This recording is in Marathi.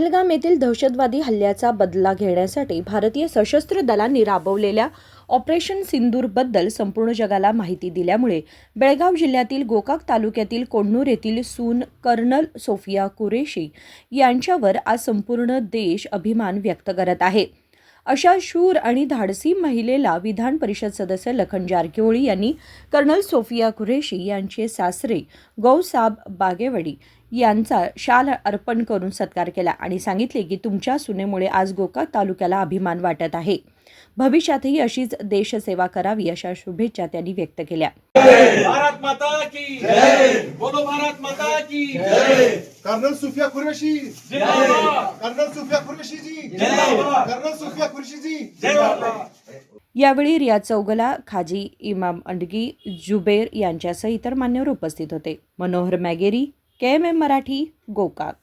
पहलगाम येथील दहशतवादी हल्ल्याचा बदला घेण्यासाठी भारतीय सशस्त्र दलांनी राबवलेल्या ऑपरेशन सिंदूरबद्दल संपूर्ण जगाला माहिती दिल्यामुळे बेळगाव जिल्ह्यातील गोकाक तालुक्यातील कोण्णूर येथील सून कर्नल सोफिया कुरेशी यांच्यावर आज संपूर्ण देश अभिमान व्यक्त करत आहे. अशा शूर आणि धाडसी महिलेला विधान परिषद सदस्य लखन जारकिहोळी यांनी कर्नल सोफिया कुरेशी यांचे सासरे गौसाब बागेवाडी यांचा शाल अर्पण करून सत्कार केला आणि सांगितले की तुमच्या सुनेमुळे आज गोकाक तालुक्याला अभिमान वाटत आहे. भविष्यातही अशीच देशसेवा करावी अशा शुभेच्छा त्यांनी व्यक्त केल्या. भारत माता की जय. बोलो भारत माता की जय. कर्नल सुफिया कुरेशी. कर्नल यावेळी रियाज चौगला खाजी इमाम अंडगी जुबेर यांच्यासह इतर मान्यवर उपस्थित होते. Manohar Mageri K M M Marathi Gokak.